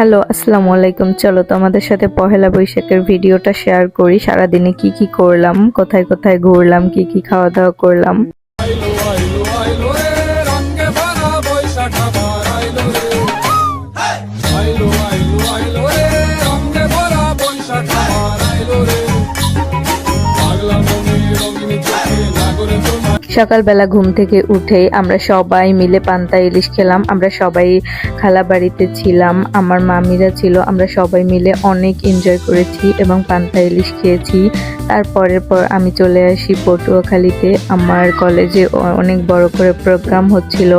Hello, আসসালামু আলাইকুম। চলো তোমাদের সাথে পহেলা বৈশাখের ভিডিওটা শেয়ার করি। সারাদিনে কি কি করলাম, কোথায় কোথায় ঘুরলাম, কি কি খাওয়া দাওয়া করলাম। সকালবেলা ঘুম থেকে উঠে আমরা সবাই মিলে পান্তা ইলিশ খেলাম, আমরা সবাই খালা বাড়িতে ছিলাম, আমার মামিরা ছিল, আমরা সবাই মিলে অনেক এনজয় করেছি এবং পান্তা ইলিশ খেয়েছি। তারপরের পর আমি চলে আসি পটুয়াখালীতে, আমার কলেজে অনেক বড় করে প্রোগ্রাম হচ্ছিল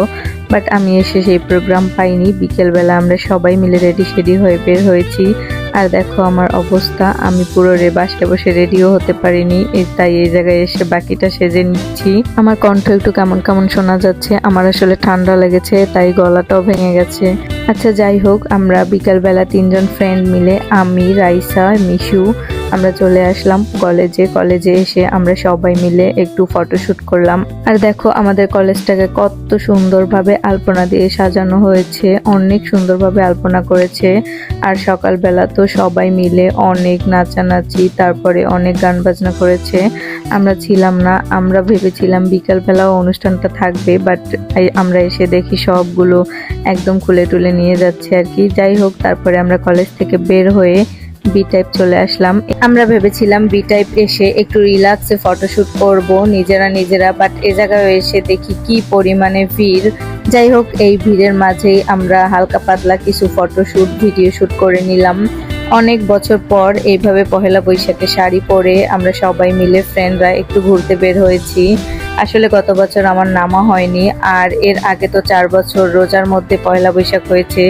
বাট আমি এসে সেই প্রোগ্রাম পাইনি। বিকেলবেলা আমরা সবাই মিলে রেডি সেডি হয়ে বের হয়েছি। আর দেখো আমার অবস্থা, আমি পুরো রে, বাসে বসে রেডিও হতে পারিনি তাই এই জায়গায় এসে বাকিটা সেজে নিচ্ছি। আমার কণ্ঠ একটু কেমন কেমন শোনা যাচ্ছে, আমার আসলে ঠান্ডা লেগেছে, তাই গলাটাও ভেঙে গেছে। আচ্ছা যাই হোক, আমরা বিকালবেলা তিনজন ফ্রেন্ড মিলে আমি, রাইসা, মিশু আমরা চলে আসলাম কলেজে। কলেজে এসে আমরা সবাই মিলে একটু ফটোশুট করলাম। আর দেখো আমাদের কলেজটাকে কত সুন্দরভাবে আলপনা দিয়ে সাজানো হয়েছে, অনেক সুন্দরভাবে আলপনা করেছে। আর সকালবেলা তো সবাই মিলে অনেক নাচানাচি, তারপরে অনেক গান বাজনা করেছে। আমরা ছিলাম না, আমরা ভেবেছিলাম বিকালবেলাও অনুষ্ঠানটা থাকবে বাট আমরা এসে দেখি সবগুলো একদম খুলে টুলে নিয়ে যাচ্ছে আর কি। যাই হোক, তারপরে আমরা কলেজ থেকে বের হয়ে বি টাইপ চলে আসলাম। আমরা ভেবেছিলাম বি টাইপ এসে একটু রিল্যাক্সে ফটোশ্যুট করব নিজেরা নিজেরা বাট এ জায়গায় এসে দেখি কি পরিমাণে ভিড়। যাই হোক, এই ভিড়ের মাঝেই আমরা হালকা পাতলা কিছু ফটোশ্যুট ভিডিও শুট করে নিলাম। অনেক বছর পর এইভাবে পহেলা বৈশাখে শাড়ি পরে আমরা সবাই মিলে ফ্রেন্ডরা একটু ঘুরতে বের হয়েছি। আসলে গত বছর আমার নামা হয়নি, আর এর আগে তো চার বছর রোজার মধ্যে পয়লা বৈশাখ হয়েছে।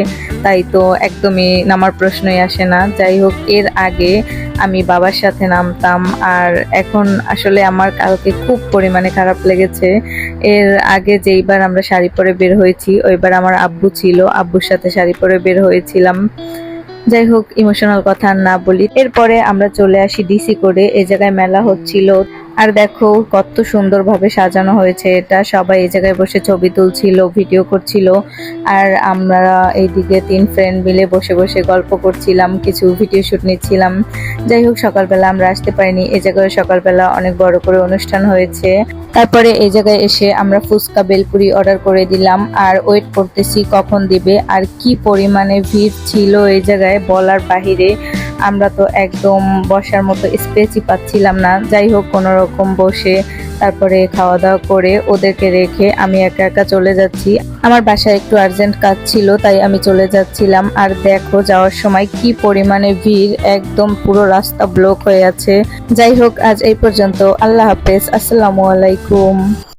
তাই তো একদমই নামার প্রশ্নই আসে না। যাই হোক এর আগে আমি বাবার সাথে নামতাম আর এখন আসলে আমার কালকে খুব পরিমাণে খারাপ লেগেছে। এর আগে যেইবার আমরা শাড়ি পরে বের হয়েছি, ওইবার আমার আব্বু ছিল, আব্বুর সাথে শাড়ি পরে বের হয়েছিলাম। যাই হোক ইমোশনাল কথা না বলি। এরপরে আমরা চলে আসি ডিসি করে, এ জায়গায় মেলা হচ্ছিল। আর দেখো, কত সুন্দরভাবে সাজানো হয়েছে এটা। সবাই এই জায়গায় বসে ছবি তুলছিল, ভিডিও করছিল। আর আমরা এইদিকে তিন ফ্রেন্ড মিলে বসে বসে গল্প করছিলাম, কিছু ভিডিও শুট নিচ্ছিলাম। যাই হোক, সকালবেলা আমরা আসতে পারিনি। এই জায়গায় সকালবেলা অনেক বড় করে অনুষ্ঠান হয়েছে। তারপরে এই জায়গায় এসে আমরা ফুচকা, বেলপুরি অর্ডার করে দিলাম। আর ওয়েট করতেছি কখন দিবে, আর কি পরিমাণে ভিড় ছিল এই জায়গায় বলার বাহিরে। আমরা তো একদম বসার মতো স্পেসই পাচ্ছিলাম না। যাই হোক কোনো রকম বসে তারপরে খাওয়া দাওয়া করে ওদেরকে রেখে আমি একা একা চলে যাচ্ছি। আমার বাসায় একটু আর্জেন্ট কাজ ছিল, তাই আমি চলে যাচ্ছিলাম। আর দেখো, যাওয়ার সময় কি পরিমাণে ভিড়, একদম পুরো রাস্তা ব্লক হয়ে আছে। যাই হোক, আজ এই পর্যন্ত। আল্লাহ হাফেজ। আসসালামু আলাইকুম।